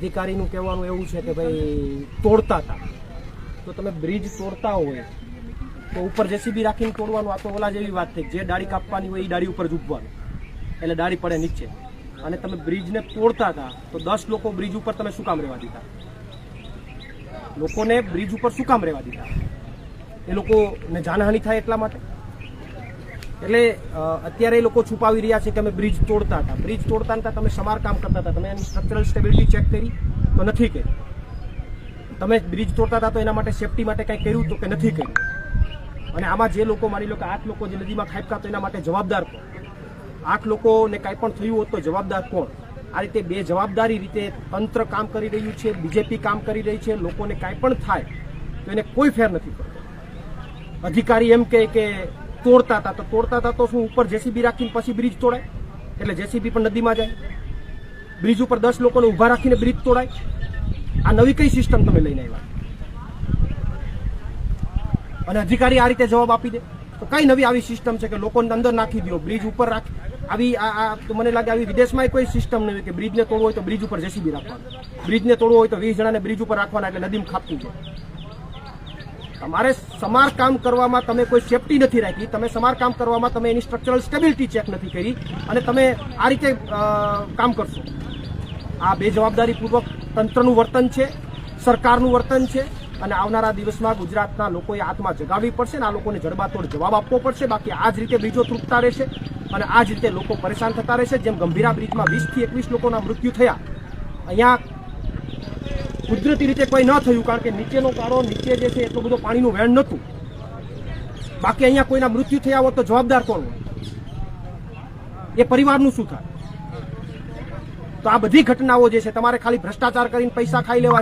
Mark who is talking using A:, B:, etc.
A: અધિકારીનું કહેવાનું એવું છે કે ભાઈ તોડતા હતા. તો તમે બ્રિજ તોડતા હોય, તો ઉપર જેસીબી રાખીને તોડવાનું, આ તો ઓલા જેવી વાત થઈ જે ડાળી કાપવાની હોય એ ડાળી ઉપર જ ઉભવાનું એટલે ડાળી પડે નીચે. અને તમે બ્રિજને તોડતા હતા, તો દસ લોકો બ્રિજ ઉપર તમે શું કામ રહેવા દીધા? લોકોને બ્રિજ ઉપર શું કામ રહેવા દીધા? એ લોકોને જાનહાનિ થાય એટલા માટે? એટલે અત્યારે એ લોકો છુપાવી રહ્યા છે કે અમે બ્રિજ તોડતા હતા. બ્રિજ તોડતા હતા તમે સમારકામ કરતા હતા. તમે એની સ્ટ્રક્ચરલ સ્ટેબિલિટી ચેક કરી તો નથી કરી. તમે બ્રિજ તોડતા હતા તો એના માટે સેફટી માટે કંઈ કર્યું તો કે નથી કર્યું? અને આમાં જે લોકો માની લો કે આઠ લોકો જે નદીમાં ખાબકા તો એના માટે જવાબદાર કોણ? આઠ લોકોને કાંઈ પણ થયું હોત તો જવાબદાર કોણ? આ રીતે બે જવાબદારી રીતે તંત્ર કામ કરી રહ્યું છે, બીજેપી કામ કરી રહી છે, લોકોને કાંઈ પણ થાય તો એને કોઈ ફેર નથી પડતો. અધિકારી એમ કે તોડતા હતા. તો તોડતા હતા તો શું, ઉપર જેસીબી રાખીને પછી બ્રિજ તોડાય? એટલે જેસીબી પણ નદીમાં જાય. બ્રિજ ઉપર દસ લોકોને ઊભા રાખીને બ્રિજ તોડાય. આ નવી કઈ સિસ્ટમ તમે લઈને આવ્યા? અને અધિકારી આ રીતે જવાબ આપી દે. તો કઈ નવી આવી સિસ્ટમ છે કે લોકોને અંદર નાખી દો બ્રિજ ઉપર રાખ. આવી આ મને લાગે આવી વિદેશમાં કોઈ સિસ્ટમ નહીં કે બ્રિજને તોડવો હોય તો બ્રિજ ઉપર જેસીબી રાખવાનું. બ્રિજને તોડવો હોય તો વીસ જણાને બ્રિજ ઉપર રાખવાના એટલે નદીમાં ખાપતું છે. તમારે સમારકામ કરવામાં તમે કોઈ સેફટી નથી રાખી. તમે સમારકામ કરવામાં તમે એની સ્ટ્રક્ચરલ સ્ટેબિલિટી ચેક નથી કરી અને તમે આ રીતે કામ કરશો. આ બે જવાબદારીપૂર્વક તંત્રનું વર્તન છે, સરકારનું વર્તન છે અને આવનારા દિવસમાં ગુજરાતના લોકોએ આત્મા જગાવવી પડશે અને આ લોકોને જડબાતોડ જવાબ આપવો પડશે. બાકી આ જ રીતે બ્રિજો તૂટતા રહેશે અને આ જ રીતે લોકો પરેશાન થતા રહેશે. જેમ ગંભીરા બ્રિજમાં વીસથી એકવીસ લોકોના મૃત્યુ થયા, અહીંયા કુદરતી રીતે કોઈ ન થયું, કારણ કે નીચેનો કાળો, નીચે જે છે, એટલું બધું પાણીનું વહેણ નહોતું. બાકી અહીંયા કોઈના મૃત્યુ થયા હોત તો જવાબદાર કોણ હોય? એ પરિવારનું શું થાય? તો આ બધી ઘટનાઓ જે છે, તમારે ખાલી ભ્રષ્ટાચાર કરીને પૈસા ખાઈ લેવા